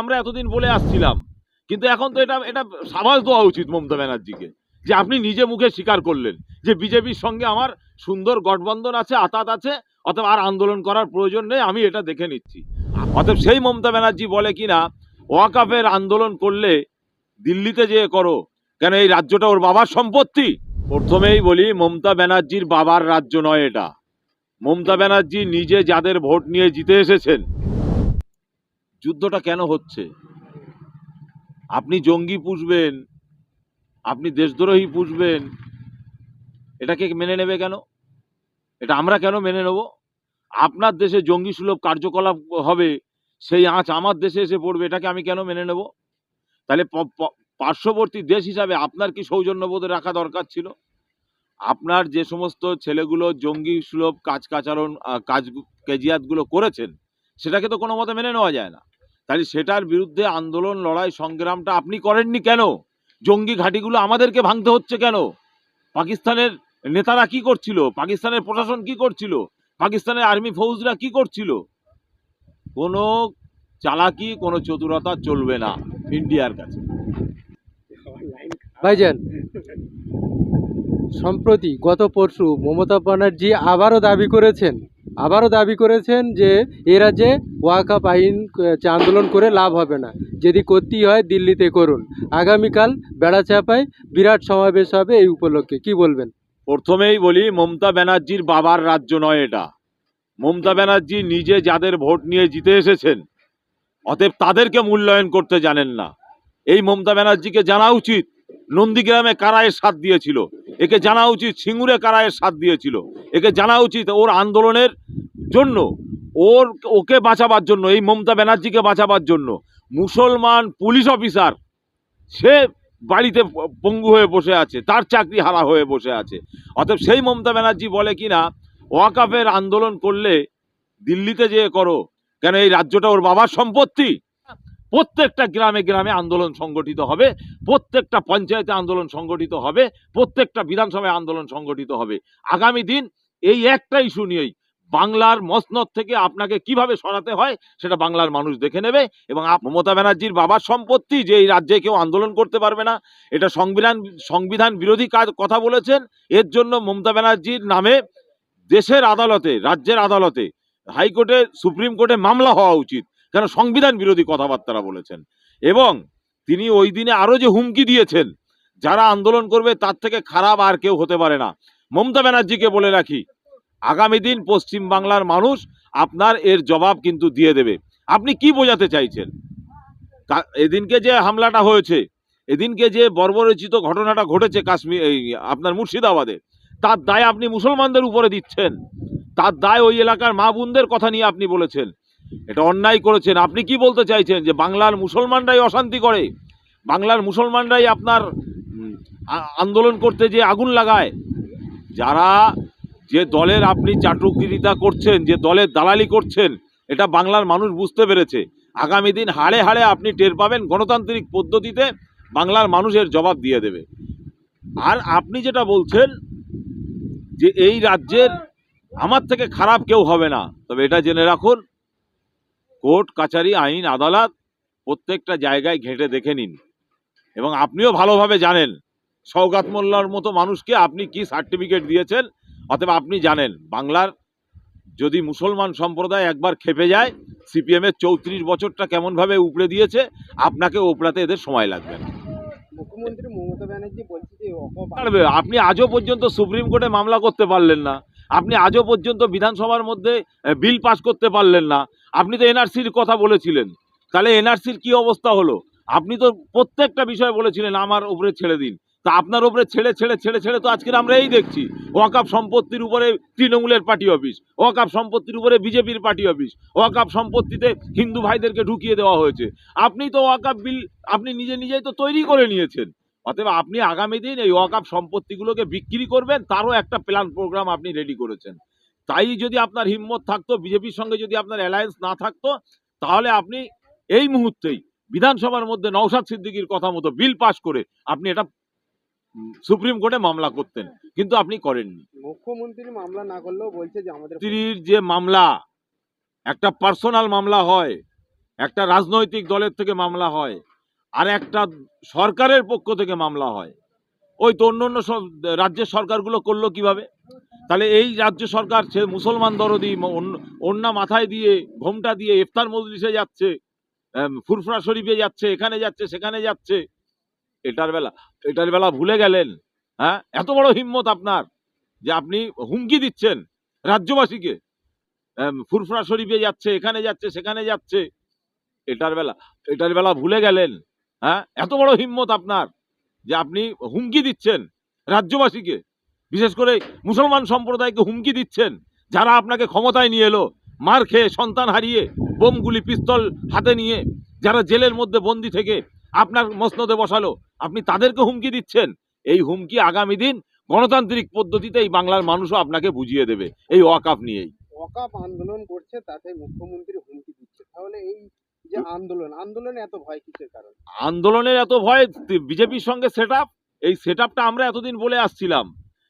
আমরা এতদিন বলে আসছিলাম। কিন্তু এখন তো এটা এটা সাবাস দেওয়া উচিত মমতা ব্যানার্জিকে, যে আপনি নিজে মুখে স্বীকার করলেন যে বিজেপির সঙ্গে আমার সুন্দর গঠবন্ধন আছে, আতাত আছে, অতএব আর আন্দোলন করার প্রয়োজন নেই, আমি এটা দেখে নিচ্ছি। অতএব সেই মমতা ব্যানার্জি বলে কিনা, ওয়াকাফের আন্দোলন করলে দিল্লিতে যেয়ে করো, কেন এই রাজ্যটা ওর বাবার সম্পত্তি? প্রথমেই বলি, মমতা ব্যানার্জির বাবার রাজ্য নয় এটা। মমতা ব্যানার্জি নিজে যাদের ভোট নিয়ে জিতে এসেছেন যুদ্ধটা কেন হচ্ছে? আপনি জঙ্গি পুষবেন, আপনি দেশদ্রোহী পুষবেন এটাকে মেনে নেবে কেন? এটা আমরা কেন মেনে নেব? আপনার দেশে জঙ্গি সুলভ কার্যকলাপ হবে, সেই আঁচ আমার দেশে এসে পড়বে, এটাকে আমি কেন মেনে নেব? তাহলে পার্শ্ববর্তী দেশ হিসাবে আপনার কি সৌজন্যবোধ রাখা দরকার ছিল? আপনার যে সমস্ত ছেলেগুলো জঙ্গি সুলভ কাজ কাচারণ কাজ কেজিয়াতগুলো করেছেন, সেটাকে তো কোনো মতে মেনে নেওয়া যায় না। তাহলে সেটার বিরুদ্ধে আন্দোলন, লড়াই, সংগ্রামটা আপনি করেননি কেন? জঙ্গি ঘাঁটিগুলো আমাদেরকে ভাঙতে হচ্ছে কেন? পাকিস্তানের নেতারা কি করছিল? পাকিস্তানের প্রশাসন কি করছিল? পাকিস্তানের আর্মি ফৌজরা কি করছিল? কোনো চালাকি, কোনো চতুরতা চলবে না ইন্ডিয়ার কাছে। ভাইজান, সম্প্রতি গত পরশু মমতা ব্যানার্জি আবারও দাবি করেছেন আবারও দাবি করেছেন যে এ রাজ্যে ওয়াকাপ আইন আন্দোলন করে লাভ হবে না। যদি করতেই হয়, দিল্লিতে করুন। আগামীকাল বেড়াচাপায় বিরাট সমাবেশ হবে এই উপলক্ষে। কি বলবেন? প্রথমেই বলি, মমতা ব্যানার্জির বাবার রাজ্য নয় এটা। মমতা ব্যানার্জি নিজে যাদের ভোট নিয়ে জিতে এসেছেন, অতএব তাদেরকে মূল্যায়ন করতে জানেন না। এই মমতা ব্যানার্জিকে জানা উচিত, নন্দীগ্রামে কারা এর সাথ দিয়েছিল। একে জানা উচিত সিঙ্গুরে কারা এর সাথ দিয়েছিল। একে জানা উচিত ওর আন্দোলনের জন্য, ওর, ওকে বাঁচাবার জন্য, এই মমতা ব্যানার্জিকে বাঁচাবার জন্য। মুসলমান পুলিশ অফিসার, সে বাড়িতে পঙ্গু হয়ে বসে আছে, তার চাকরি হারা হয়ে বসে আছে। অতএব সেই মমতা ব্যানার্জি বলে কিনা, ওয়াকাফের আন্দোলন করলে দিল্লিতে যেয়ে করো, কেন এই রাজ্যটা ওর বাবার সম্পত্তি? প্রত্যেকটা গ্রামে গ্রামে আন্দোলন সংগঠিত হবে, প্রত্যেকটা পঞ্চায়েতে আন্দোলন সংগঠিত হবে, প্রত্যেকটা বিধানসভায় আন্দোলন সংগঠিত হবে। আগামী দিন এই একটা ইস্যু নিয়েই বাংলার মসনদ থেকে আপনাকে কীভাবে সরাতে হয় সেটা বাংলার মানুষ দেখে নেবে এবং মমতা ব্যানার্জির বাবার সম্পত্তি যে এই রাজ্যে কেউ আন্দোলন করতে পারবে না, এটা সংবিধান সংবিধান বিরোধী কাজ কথা বলেছেন, এর জন্য মমতা ব্যানার্জির নামে দেশের আদালতে, রাজ্যের আদালতে, হাইকোর্টে, সুপ্রিম কোর্টে মামলা হওয়া উচিত। কেন সংবিধান বিরোধী কথাবার্তা বলেছেন। এবং তিনি ওই দিনে আরও যে হুমকি দিয়েছেন, যারা আন্দোলন করবে তার থেকে খারাপ আর কেউ হতে পারে না। মমতা ব্যানার্জিকে বলে রাখি, আগামী দিন পশ্চিম বাংলার মানুষ আপনার এর জবাব কিন্তু দিয়ে দেবে। আপনি কি বোঝাতে চাইছেন? এদিনকে যে হামলাটা হয়েছে, এদিনকে যে বর্বরচিত ঘটনাটা ঘটেছে কাশ্মীর এই আপনার মুর্শিদাবাদে, তার দায় আপনি মুসলমানদের উপরে দিচ্ছেন। তার দায় ওই এলাকার মা বোনদের কথা নিয়ে আপনি বলেছেন। এটা অন্যায় করেছেন। আপনি কি বলতে চাইছেন যে বাংলার মুসলমানরাই অশান্তি করে? বাংলার মুসলমানরাই আপনার আন্দোলন করতে যে আগুন লাগায়? যারা যে দলের আপনি চাটুকিরিতা করছেন, যে দলের দালালি করছেন, এটা বাংলার মানুষ বুঝতে পেরেছে। আগামী দিন হাড়ে হাড়ে আপনি টের পাবেন গণতান্ত্রিক পদ্ধতিতে বাংলার মানুষের জবাব দিয়ে দেবে। আর আপনি যেটা বলছেন যে এই রাজ্যের আমার থেকে খারাপ কেউ হবে না, তবে এটা জেনে রাখুন কোর্ট কাচারি আইন আদালত প্রত্যেকটা জায়গায় ঘেঁটে দেখে নিন। এবং আপনিও ভালোভাবে জানেন সৌগাত মোল্লার মতো মানুষকে আপনি কি সার্টিফিকেট দিয়েছেন অতএব আপনি জানেন। বাংলার যদি মুসলমান সম্প্রদায় একবার খেপে যায় সিপিএমের চৌত্রিশ বছরটা কেমনভাবে উপড়ে দিয়েছে আপনাকে ওপড়াতে এদের সময় লাগবে না। মুখ্যমন্ত্রী মমতা ব্যানার্জি বলছে যে আপনি আজও পর্যন্ত সুপ্রিম কোর্টে মামলা করতে পারলেন না। আপনি আজও পর্যন্ত বিধানসভার মধ্যে বিল পাস করতে পারলেন না। আপনি তো এনআরসির কথা বলেছিলেন। তাহলে এনআরসির কি অবস্থা হলো? আপনি তো প্রত্যেকটা বিষয় বলেছিলেন আমার উপরে ছেড়ে দিন। তা আপনার উপরে ছেড়ে ছেড়ে ছেড়ে ছেড়ে তো আজকের আমরা এই দেখছি। ওয়াকাপ সম্পত্তির উপরে তৃণমূলের পার্টি অফিস ওয়াকাপ সম্পত্তির উপরে বিজেপির পার্টি অফিস ওয়াকাপ সম্পত্তিতে হিন্দু ভাইদেরকে ঢুকিয়ে দেওয়া হয়েছে। আপনি তো ওয়াকাপ বিল আপনি নিজে নিজেই তো তৈরি করে নিয়েছেন। অতএব আপনি আগামী দিন এই ওয়াকাপ সম্পত্তিগুলোকে বিক্রি করবেন তারও একটা প্ল্যান প্রোগ্রাম আপনি রেডি করেছেন। তাই যদি আপনার হিম্মত থাকতো বিজেপির সঙ্গে যদি আপনার অ্যালায়েন্স না থাকতো তাহলে আপনি এই মুহূর্তেই বিধানসভার মধ্যে নওশাদ সিদ্দিকির কথা মতো বিল পাস করে আপনি এটা সুপ্রিম কোর্টে মামলা করতেন কিন্তু আপনি করেননি। মুখ্যমন্ত্রী মামলা না করলেও বলছে যে আমাদের স্ত্রীর যে মামলা একটা পার্সোনাল মামলা হয় একটা রাজনৈতিক দলের থেকে মামলা হয় আর একটা সরকারের পক্ষ থেকে মামলা হয়। ওই তো অন্য অন্য সব রাজ্যের সরকারগুলো করল কীভাবে? তাহলে এই রাজ্য সরকার, সে মুসলমান দরদি, অন্য- মাথায় দিয়ে, ঘোমটা দিয়ে ইফতার মজলিসে যাচ্ছে ফুরফুরা শরীফে যাচ্ছে, এখানে যাচ্ছে, সেখানে যাচ্ছে। এটার বেলা এটার বেলা ভুলে গেলেন হ্যাঁ? এত বড় হিম্মত আপনার যে আপনি হুমকি দিচ্ছেন রাজ্যবাসীকে। ফুরফুরা শরীফে যাচ্ছে, এখানে যাচ্ছে, সেখানে যাচ্ছে। এটার বেলা এটার বেলা ভুলে গেলেন হ্যাঁ? এত বড় হিম্মত আপনার যে আপনি হুমকি দিচ্ছেন রাজ্যবাসীকে। বিশেষ করে মুসলমান সম্প্রদায়কে হুমকি দিচ্ছেন। যারা আপনাকে ক্ষমতায় নিয়ে এলো, মার খেয়ে সন্তান হারিয়ে বোমগুলি, পিস্তল হাতে নিয়ে যারা জেলের মধ্যে বন্দি থেকে আপনার মসনদে বসালো, আপনি তাদেরকে হুমকি দিচ্ছেন? এই হুমকি আগামী দিন গণতান্ত্রিক পদ্ধতিতে এই বাংলার মানুষও আপনাকে বুঝিয়ে দেবে। এই ওয়াকাফ নিয়েই। ওয়াকাপ আন্দোলন করছে, তাতে মুখ্যমন্ত্রী হুমকি দিচ্ছে। তাহলে এই আন্দোলনের এত ভয়, বিজেপির সঙ্গে সেট এই সেট আমরা এতদিন বলে আসছিলাম।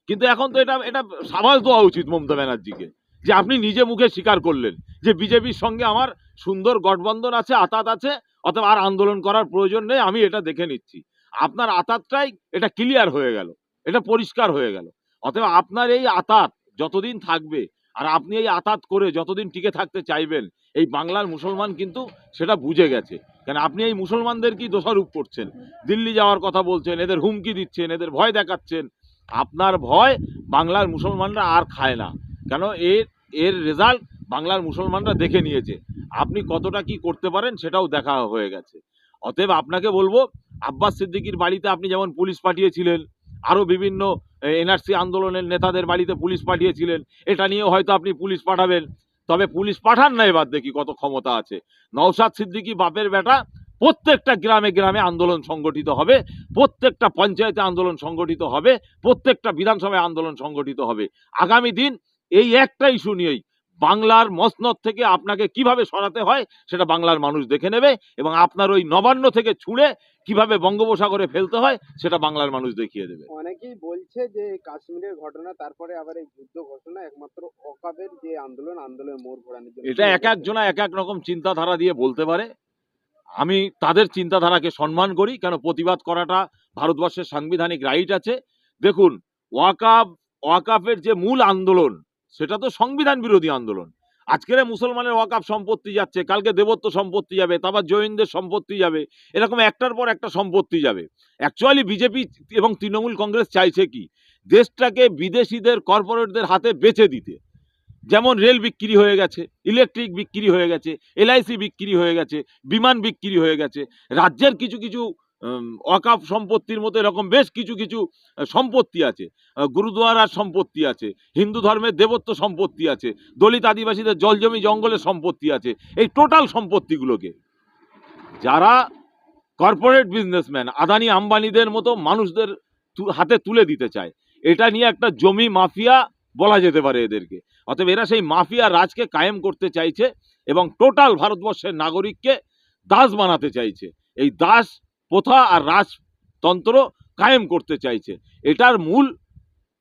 কিন্তু এখন তো এটা এটা সাবাস দেওয়া উচিত মমতা ব্যানার্জিকে, যে আপনি নিজে মুখে স্বীকার করলেন যে বিজেপির সঙ্গে আমার সুন্দর গঠবন্ধন আছে, আতাত আছে, অথবা আর আন্দোলন করার প্রয়োজন নেই, আমি এটা দেখে নিচ্ছি। আপনার আতাতটাই এটা ক্লিয়ার হয়ে গেল, এটা পরিষ্কার হয়ে গেল। অতএব আপনার এই আতাত যতদিন থাকবে, আর আপনি এই আতাত করে যতদিন টিকে থাকতে চাইবেন এই বাংলার মুসলমান কিন্তু সেটা বুঝে গেছে। কেন আপনি এই মুসলমানদেরকেই দোষারোপ করছেন? দিল্লি যাওয়ার কথা বলছেন, এদের হুমকি দিচ্ছেন, এদের ভয় দেখাচ্ছেন। আপনার ভয় বাংলার মুসলমানরা আর খায় না। কেন এর এর রেজাল্ট বাংলার মুসলমানরা দেখে নিয়েছে। আপনি কতটা কি করতে পারেন সেটাও দেখা হয়ে গেছে। অতএব আপনাকে বলব, আব্বাস সিদ্দিকির বাড়িতে আপনি যেমন পুলিশ পাঠিয়েছিলেন আরও বিভিন্ন এনআরসি আন্দোলনের নেতাদের বাড়িতে পুলিশ পাঠিয়েছিলেন, এটা নিয়েও হয়তো আপনি পুলিশ পাঠাবেন। তবে পুলিশ পাঠান না এবার দেখি কত ক্ষমতা আছে। নওসাদ সিদ্দিকী বাপের বেটা প্রত্যেকটা গ্রামে গ্রামে আন্দোলন সংগঠিত হবে, প্রত্যেকটা পঞ্চায়েতে আন্দোলন সংগঠিত হবে, প্রত্যেকটা বিধানসভায় আন্দোলন সংগঠিত হবে। আগামী দিন এই একটা ইস্যু নিয়েই বাংলার মসনদ থেকে আপনাকে কীভাবে সরাতে হয় সেটা বাংলার মানুষ দেখে নেবে এবং আপনার ওই নবান্ন থেকে ছুঁড়ে কীভাবে বঙ্গোপসাগরে ফেলতে হয় সেটা বাংলার মানুষ দেখিয়ে দেবে। অনেকেই বলছে যে কাশ্মীরের ঘটনা তারপরে আবার এই যুদ্ধ ঘোষণা একমাত্র ওকাবের যে আন্দোলন আন্দোলনের মোড় ঘোরানোর জন্য এটা এক একজনা এক এক রকম চিন্তাধারা দিয়ে বলতে পারে। আমি তাদের চিন্তাধারাকে সম্মান করি কেন প্রতিবাদ করাটা ভারতবর্ষের সাংবিধানিক রাইট আছে। দেখুন ওয়াকাফ ওয়াকাফের যে মূল আন্দোলন সেটা তো সংবিধান বিরোধী আন্দোলন। আজকের মুসলমানের ওয়াকাফ সম্পত্তি যাচ্ছে, কালকে দেবত্ব সম্পত্তি যাবে, তারপর জৈনদের সম্পত্তি যাবে, এরকম একটার পর একটা সম্পত্তি যাবে। অ্যাকচুয়ালি বিজেপি এবং তৃণমূল কংগ্রেস চাইছে কি? দেশটাকে বিদেশিদের, কর্পোরেটদের হাতে বেচে দিতে। যেমন রেল বিক্রি হয়ে গেছে, ইলেকট্রিক বিক্রি হয়ে গেছে, এলআইসি বিক্রি হয়ে গেছে, বিমান বিক্রি হয়ে গেছে, রাজ্যের কিছু কিছু অকাপ সম্পত্তির মতো এরকম বেশ কিছু কিছু সম্পত্তি আছে। গুরুদুয়ারার সম্পত্তি আছে, হিন্দু ধর্মের দেবত্ব সম্পত্তি আছে, দলিত আদিবাসীদের জলজমি জঙ্গলের সম্পত্তি আছে, এই টোটাল সম্পত্তিগুলোকে। যারা কর্পোরেট বিজনেসম্যান, আদানি আম্বানিদের মতো মানুষদের হাতে তুলে দিতে চায়, এটা নিয়ে একটা জমি মাফিয়া বলা যেতে পারে এদেরকে। অতএব এরা সেই মাফিয়া রাজকে কায়েম করতে চাইছে এবং টোটাল ভারতবর্ষের নাগরিককে দাস বানাতে চাইছে। এই দাস প্রথা আর রাজতন্ত্র কায়েম করতে চাইছে। এটার মূল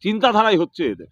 চিন্তাধারাই হচ্ছে এদের।